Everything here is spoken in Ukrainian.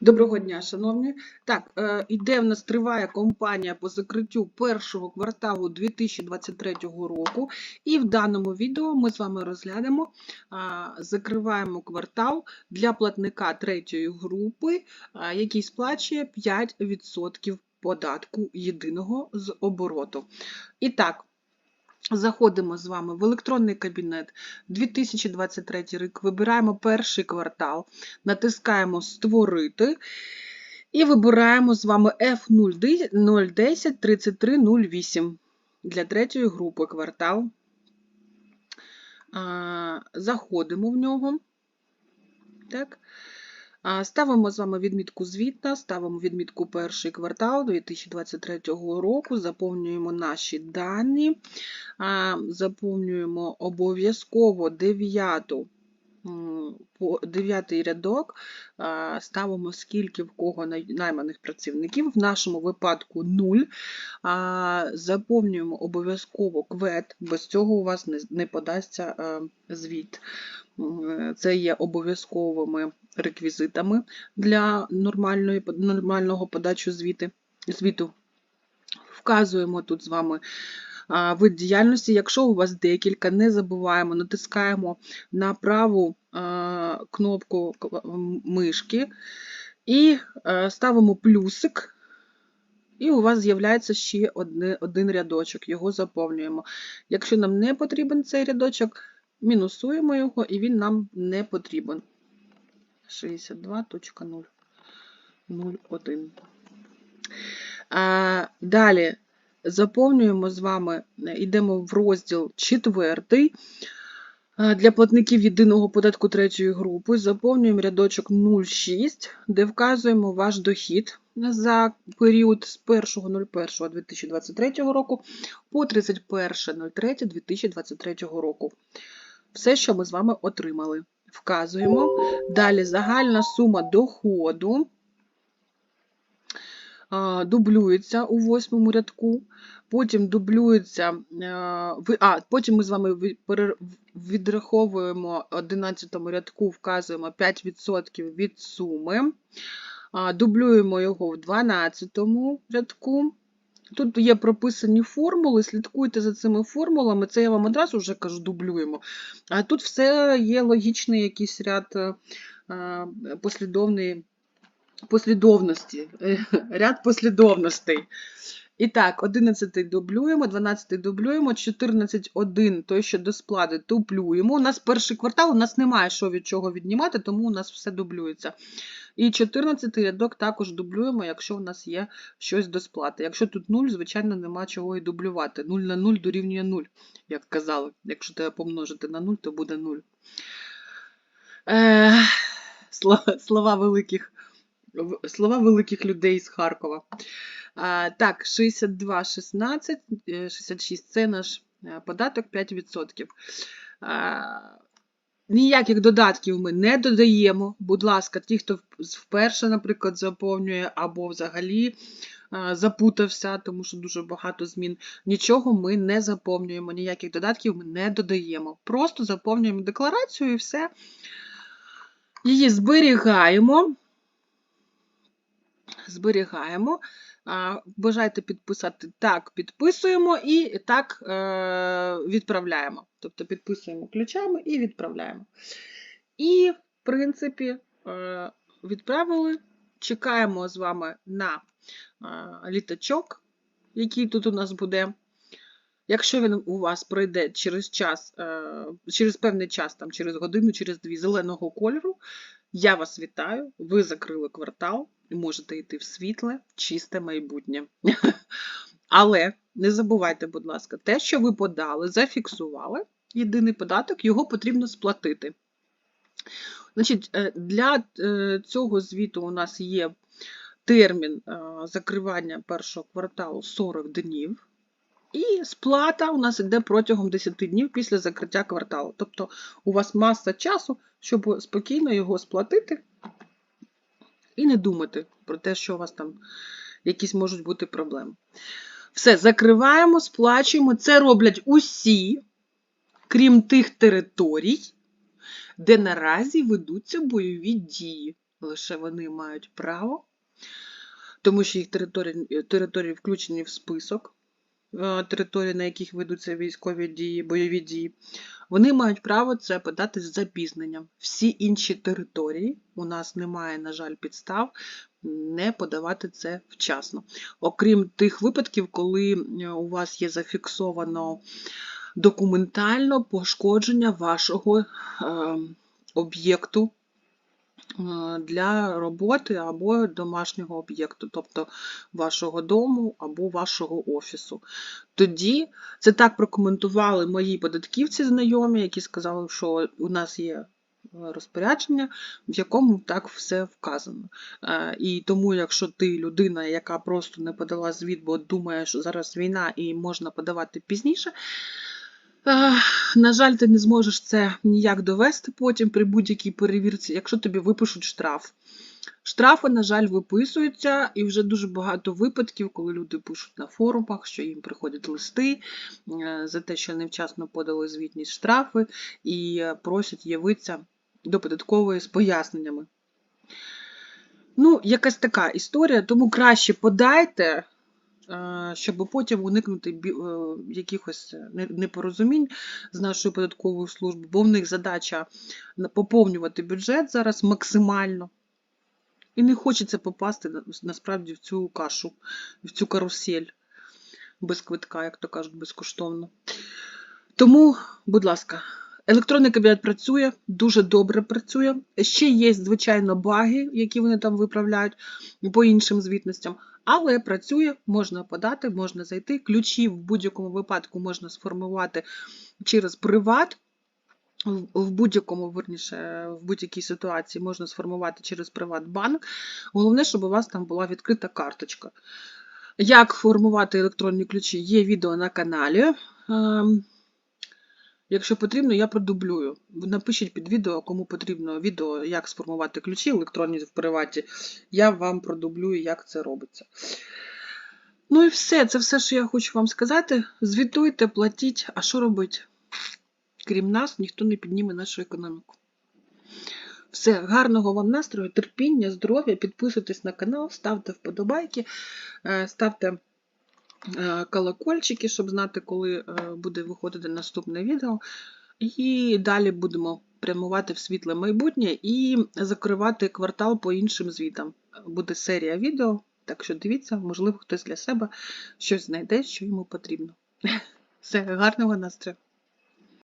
Доброго дня, шановні. Так, е, іде в нас триває кампанія по закриттю першого кварталу 2023 року. І в даному відео ми з вами розглянемо, закриваємо квартал для платника третьої групи, який сплачує 5% податку єдиного з обороту. І так, Заходимо з вами в електронний кабінет 2023 рік, вибираємо перший квартал, натискаємо Створити і вибираємо з вами F010 3308 для третьої групи квартал. Заходимо в нього. Так. Ставимо з вами відмітку звітна, ставимо відмітку перший квартал 2023 року, заповнюємо наші дані, заповнюємо обов'язково 9 по дев'ятий рядок ставимо скільки в кого найманих працівників, в нашому випадку 0. Заповнюємо обов'язково квет, без цього у вас не, не подасться звіт. М, Це є обов'язковими реквізитами для нормальної, нормального подачу звіти, звіту. Вказуємо тут з вами вид діяльності. Якщо у вас декілька, не забуваємо, натискаємо на праву кнопку мишки і ставимо плюсик. І у вас з'являється ще один рядочок, його заповнюємо. Якщо нам не потрібен цей рядочок, мінусуємо його, і він нам не потрібен. 62.001. А, Далі заповнюємо з вами, йдемо в розділ 4. Для платників єдиного податку третьої групи заповнюємо рядочок 06, де вказуємо ваш дохід за період з 1.01.2023 року по 31.03.2023 року. Все, що ми з вами отримали. Вказуємо. Далі загальна сума доходу дублюється у восьмому рядку, потім дублюється, ви- а, потім ми з вами відраховуємо 11 рядку, вказуємо 5% від суми, дублюємо його в 12 рядку. Тут є прописані формули, слідкуйте за цими формулами, це я вам одразу вже кажу, дублюємо. А тут все є логічний якийсь ряд е, е, послідовності, е, ряд послідовностей. І так, 11 дублюємо, 12 дублюємо, 14.1, той, що до складу, дублюємо. У нас перший квартал, у нас немає що від чого віднімати, тому у нас все дублюється. І 14 рядок також дублюємо, якщо у нас є щось до сплати. Якщо тут 0, звичайно, нема чого і дублювати. 0 на 0 дорівнює 0, як казали. Якщо тебе помножити на 0, то буде 0. Е, слова, слова, великих, слова великих людей з Харкова. Так, 62, 16, е, 66 це наш е, податок 5%. А, ніяких додатків ми не додаємо. Будь ласка, ті, хто вперше, наприклад, заповнює або взагалі запутався, тому що дуже багато змін. Нічого ми не заповнюємо, ніяких додатків ми не додаємо. Просто заповнюємо декларацію і все. Її зберігаємо. Зберігаємо. А, Бажаєте підписати так, підписуємо і так е, відправляємо. Тобто підписуємо ключами і відправляємо. І, в принципі, е, відправили. Чекаємо з вами на е, літачок, який тут у нас буде. Якщо він у вас пройде через час, через певний час, там, через годину, через дві зеленого кольору, я вас вітаю, ви закрили квартал і можете йти в світле, чисте майбутнє. Але не забувайте, будь ласка, те, що ви подали, зафіксували єдиний податок, його потрібно сплатити. Значить, е, для е, цього звіту у нас є термін е, закривання першого кварталу 40 днів. І сплата у нас йде протягом 10 днів після закриття кварталу. Тобто у вас маса часу, щоб спокійно його сплатити і не думати про те, що у вас там якісь можуть бути проблеми. Все, закриваємо, сплачуємо. Це роблять усі, крім тих територій, де наразі ведуться бойові дії. лише вони мають право, тому що їх території, території включені в список е, територій, на яких ведуться військові дії, бойові дії. Вони мають право це подати з запізненням. Всі інші території у нас немає, на жаль, підстав не подавати це вчасно. Окрім тих випадків, коли е, у вас є зафіксовано документально пошкодження вашого е, об'єкту для роботи або домашнього об'єкту, тобто вашого дому або вашого офісу. Тоді це так прокоментували мої податківці знайомі, які сказали, що у нас є е, розпорядження, в якому так все вказано. Е, І тому, якщо ти людина, яка просто не подала звіт, бо думає, що зараз війна і можна подавати пізніше, е, на жаль, ти не зможеш це ніяк довести потім при будь-якій перевірці, якщо тобі випишуть штраф. Штрафи, на жаль, виписуються, і вже дуже багато випадків, коли люди пишуть на форумах, що їм приходять листи е, за те, що невчасно подали звітність штрафи, і е, просять явитися до податкової з поясненнями. Ну, якась така історія, тому краще подайте, щоб потім уникнути е, якихось непорозумінь з нашою податковою службою, бо в них задача поповнювати бюджет зараз максимально. І не хочеться попасти насправді в цю кашу, в цю карусель без квитка, як то кажуть, безкоштовно. Тому, будь ласка, електронний кабінет працює, дуже добре працює. Ще є, звичайно, баги, які вони там виправляють по іншим звітностям, але працює, можна подати, можна зайти. Ключі в будь-якому випадку можна сформувати через приват. В- будь-якому, верніше, в будь-якій ситуації можна сформувати через Приватбанк. Головне, щоб у вас там була відкрита карточка. Як формувати електронні ключі? Є відео на каналі. Якщо потрібно, я продублюю. Напишіть під відео, кому потрібно відео, як сформувати ключі електронні в приваті. Я вам продублюю, як це робиться. Ну і все, це все, що я хочу вам сказати. Звітуйте, платіть, а що робити? Крім нас, ніхто не підніме нашу економіку. Все, гарного вам настрою, терпіння, здоров'я. Підписуйтесь на канал, ставте вподобайки, е, ставте колокольчики, щоб знати, коли е, буде виходити наступне відео. І далі будемо прямувати в світле майбутнє і закривати квартал по іншим звітам. Буде серія відео, так що дивіться, можливо, хтось для себе щось знайде, що йому потрібно. Все, гарного настрою!